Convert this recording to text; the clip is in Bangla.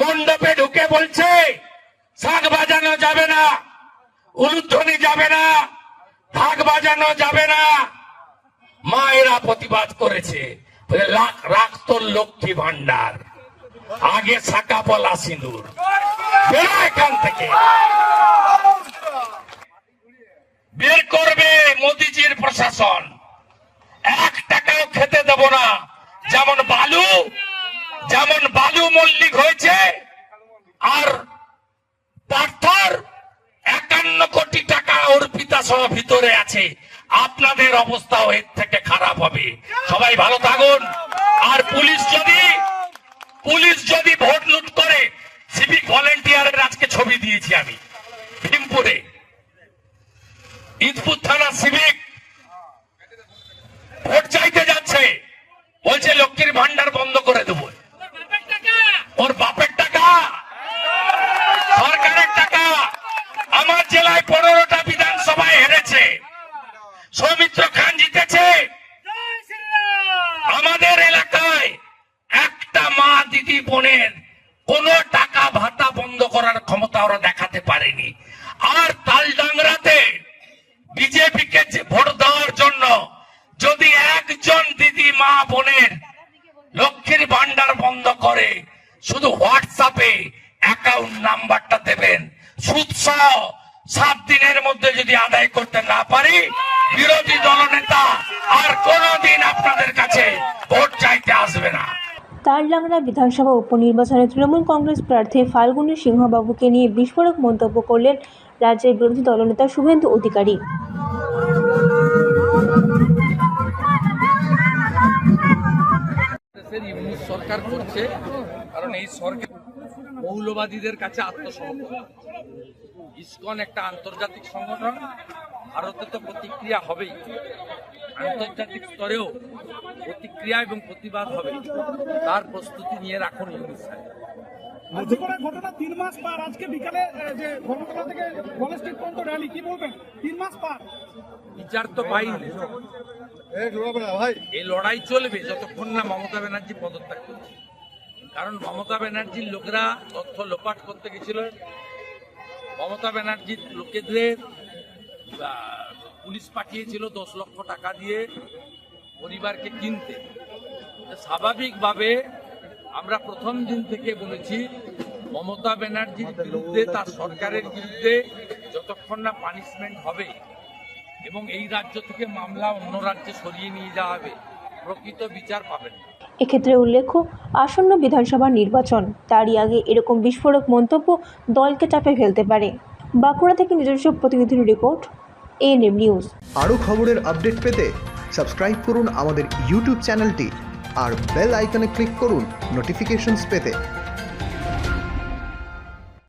মণ্ডপে ঢুকে বলছে, শাক বাজানো যাবে না, উলুধ্বনি যাবে না, ঢাক বাজানো যাবে না। মায়েরা প্রতিবাদ করেছে রাখ লক্ষ্মী ভান্ডার আগে শাকা পলা সিঁদুর। এখান থেকে। বের করবে মোদিজির প্রশাসন। মল্লিক হয়েছে আর পার্থর একান্ন কোটি টাকা অর্পিতা সহ ভিতরে আছে। আপনাদের অবস্থাও এর থেকে খারাপ হবে। সবাই ভালো থাকুন। আর পুলিশ যদি পুলিশ যদি ভোট লুট করে সিভিক ভলেন্টিয়ারের আজকে ছবি দিয়েছি আমি, ভীমপুরে। ইদপুর থানা সিভিক ভোট চাইতে যাচ্ছে বলছে লক্ষ্মীর ভান্ডার বন্ধ করে দেবো ওর বাপের টাকা সরকারের টাকা আমার জেলায় পনেরোটা বিধানসভায় হেরেছে। সৌমিত্র খান জিতেছে। আমাদের এলাকায় একটা মা দিদি বোনের কোন টাকা ভাতা বন্ধ করার ক্ষমতা ওরা দেখাতে পারেনি। আর তালডাংরাতে বিজেপিকে ভোট দেওয়ার জন্য যদি একজন দিদি মা বোনের লক্ষ্মীর ভান্ডার বন্ধ করে, শুধু হোয়াটসঅ্যাপে অ্যাকাউন্ট নাম্বারটা দেবেন। সুদ সহ সাত দিনের মধ্যে যদি আদায় করতে না পারি বিরোধী দলনেতা আর কোনোদিন আপনাদের কাছে ভোট চাইতে আসবে না। তারলাংরা বিধানসভা উপনির্বাচনে তৃণমূল কংগ্রেস প্রার্থী ফাল্গুনী সিংহবাবুকে নিয়ে বিস্ফোরক মন্তব্য করলেন রাজ্যের বিরোধী দলনেতা শুভেন্দু অধিকারী। সরকার করছে কারণ এই সরকার মৌলবাদীদের কাছে আত্মসমর্পণ। ইসকন একটা আন্তর্জাতিক সংগঠন ভারতে তো প্রতিক্রিয়া হবেই। আন্তর্জাতিক স্তরেও প্রতিক্রিয়া এবং প্রতিবাদ হবে। তার প্রস্তুতি নিয়ে রাখুন ইউনিট সাহেব। মধ্যকরের ঘটনা তিন মাস পার। আজকে বিকালে যে ধর্মতলা থেকে কলেজ স্ট্রিট পর্যন্ত র্যালি কি বলবেন? তিন মাস পার। বিচার তো পাইনি। এই লড়াই চলবে যতক্ষণ না মমতা ব্যানার্জি পদত্যাগ করছে। কারণ মমতা ব্যানার্জির লোকেরা তথ্য লোপাট করতে গেছিল। মমতা ব্যানার্জির লোকেদের পুলিশ পাঠিয়েছিল দশ লক্ষ টাকা দিয়ে পরিবারকে কিনতে। স্বাভাবিকভাবে আমরা প্রথম দিন থেকে বলেছি মমতা ব্যানার্জির বিরুদ্ধে তার সরকারের বিরুদ্ধে যতক্ষণ না পানিশমেন্ট হবে এবং এই রাজ্য থেকে মামলা অন্য রাজ্যে সরিয়ে নিয়ে যাওয়া হবে প্রকৃত বিচার পাবেন না। এক্ষেত্রে উল্লেখ্য, আসন্ন বিধানসভা নির্বাচন, তারই আগে এরকম বিস্ফোরক মন্তব্য দলকে চাপে ফেলতে পারে। বাঁকুড়া থেকে নিজস্ব প্রতিনিধির রিপোর্ট এএনএম নিউজ। আরও খবরের আপডেট পেতে সাবস্ক্রাইব করুন আমাদের ইউটিউব চ্যানেলটি আর বেল আইকনে ক্লিক করুন নোটিফিকেশনস পেতে।